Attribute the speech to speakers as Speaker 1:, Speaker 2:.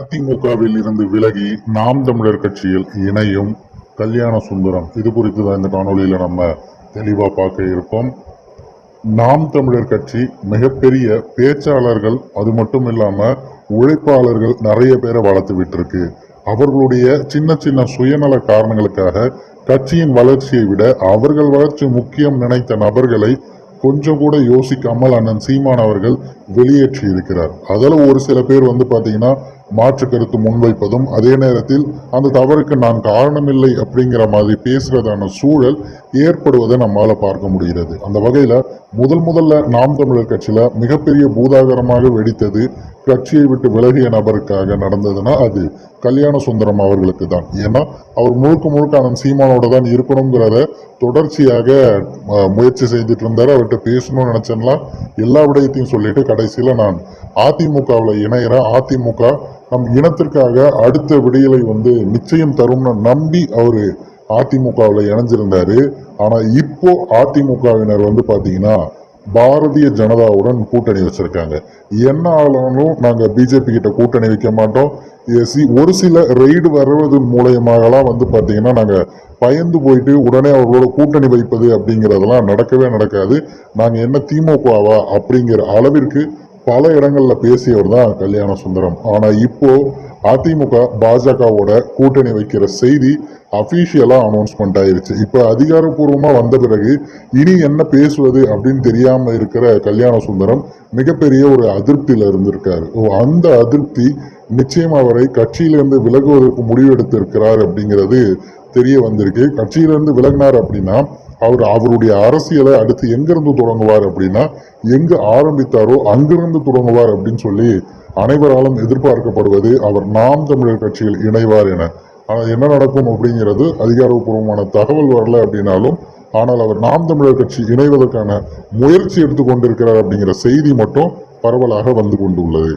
Speaker 1: அதிமுகவில் இருந்து விலகி நாம் தமிழர் கட்சியில் இணையும் கல்யாண சுந்தரம். இது குறித்து தான் இந்த காணொலியில் நம்ம தெளிவா பார்க்க இருப்போம். நாம் தமிழர் கட்சி மிகப்பெரிய பேச்சாளர்கள் அது மட்டும் இல்லாம உழைப்பாளர்கள் நிறைய பேரை வளர்த்து விட்டிருக்கு. அவர்களுடைய சின்ன சின்ன சுயநல காரணங்களுக்காக கட்சியின் வளர்ச்சியை விட அவர்கள் வளர்ச்சி முக்கியம் நினைத்த நபர்களை கொஞ்சம் கூட யோசிக்காமல் அண்ணன் சீமான் அவர்கள் வெளியேற்றி இருக்கிறார் அதில் ஒரு சில பேர் வந்து பார்த்தீங்கன்னா மாற்று கருத்து முன்வைப்பதும் அதே நேரத்தில் அந்த தவறுக்கு நான் காரணமில்லை அப்படிங்கிற மாதிரி பேசுகிறதான சூழல் ஏற்படுவதை நம்மால பார்க்க முடிகிறது. அந்த வகையில முதல் முதல்ல நாம் தமிழர் கட்சியில மிகப்பெரிய பூதாகரமாக வெடித்தது கட்சியை விட்டு விலகிய நபருக்காக நடந்ததுன்னா அது கல்யாண சுந்தரம் அவர்களுக்கு தான். ஏன்னா அவர் முழுக்க முழுக்க அண்ணன் சீமானோட தான் இருக்கணுங்கிறத தொடர்ச்சியாக முயற்சி செய்துட்டு இருந்தார். அவர்கிட்ட பேசணும்னு நினச்சேன்னா எல்லா விடயத்தையும் சொல்லிட்டு கடைசியில் நான் அதிமுகவில் இணையிறேன் அதிமுக நம் இனத்திற்காக அடுத்த விடியலை வந்து நிச்சயம் தரும்னு நம்பி அவர் அதிமுகவில் இணைஞ்சிருந்தாரு. ஆனால் இப்போ அதிமுகவினர் வந்து பார்த்தீங்கன்னா பாரதிய ஜனதாவுடன் கூட்டணி வச்சிருக்காங்க. என்ன ஆனாலும் நாங்கள் பிஜேபி கிட்ட கூட்டணி வைக்க மாட்டோம். இது சி- ஒரு சில ரெய்டு வர்றது மூலயமாகலாம் வந்து பார்த்திங்கன்னா நாங்கள் பயந்து போயிட்டு உடனே அவர்களோட கூட்டணி வைப்பது அப்படிங்கிறதெல்லாம் நடக்கவே நடக்காது. நாங்கள் என்ன திமுகவா அப்படிங்கிற அளவிற்கு பல இடங்களில் பேசியவர் தான் கல்யாண சுந்தரம். ஆனால் இப்போது அதிமுக பாஜகவோட கூட்டணி வைக்கிற செய்தி அஃபீஷியலாக அனௌன்ஸ்மெண்ட் ஆயிருச்சு. இப்போ அதிகாரப்பூர்வமாக வந்த பிறகு இனி என்ன பேசுவது அப்படின்னு தெரியாமல் இருக்கிற கல்யாண சுந்தரம் மிகப்பெரிய ஒரு அதிருப்தியில் இருந்திருக்காரு. ஓ அந்த அதிருப்தி நிச்சயம் அவரை கட்சியிலிருந்து விலகுவதற்கு முடிவெடுத்திருக்கிறார் அப்படிங்கிறது தெரிய வந்திருக்கு. கட்சியிலிருந்து விலகினார் அப்படின்னா அவர் அவருடைய அரசியலை அடுத்து எங்கிருந்து தொடங்குவார் அப்படின்னா எங்கு ஆரம்பித்தாரோ அங்கிருந்து தொடங்குவார் அப்படின்னு சொல்லி அனைவராலும் எதிர்பார்க்கப்படுவது அவர் நாம் தமிழர் கட்சியில் இணைவார் என. ஆனால் என்ன நடக்கும் அப்படிங்கிறது அதிகாரப்பூர்வமான தகவல் வரல அப்படின்னாலும் ஆனால் அவர் நாம் தமிழர் கட்சி இணைவதற்கான முயற்சி எடுத்துக்கொண்டிருக்கிறார் அப்படிங்கிற செய்தி மட்டும் பரவலாக வந்து கொண்டுள்ளது.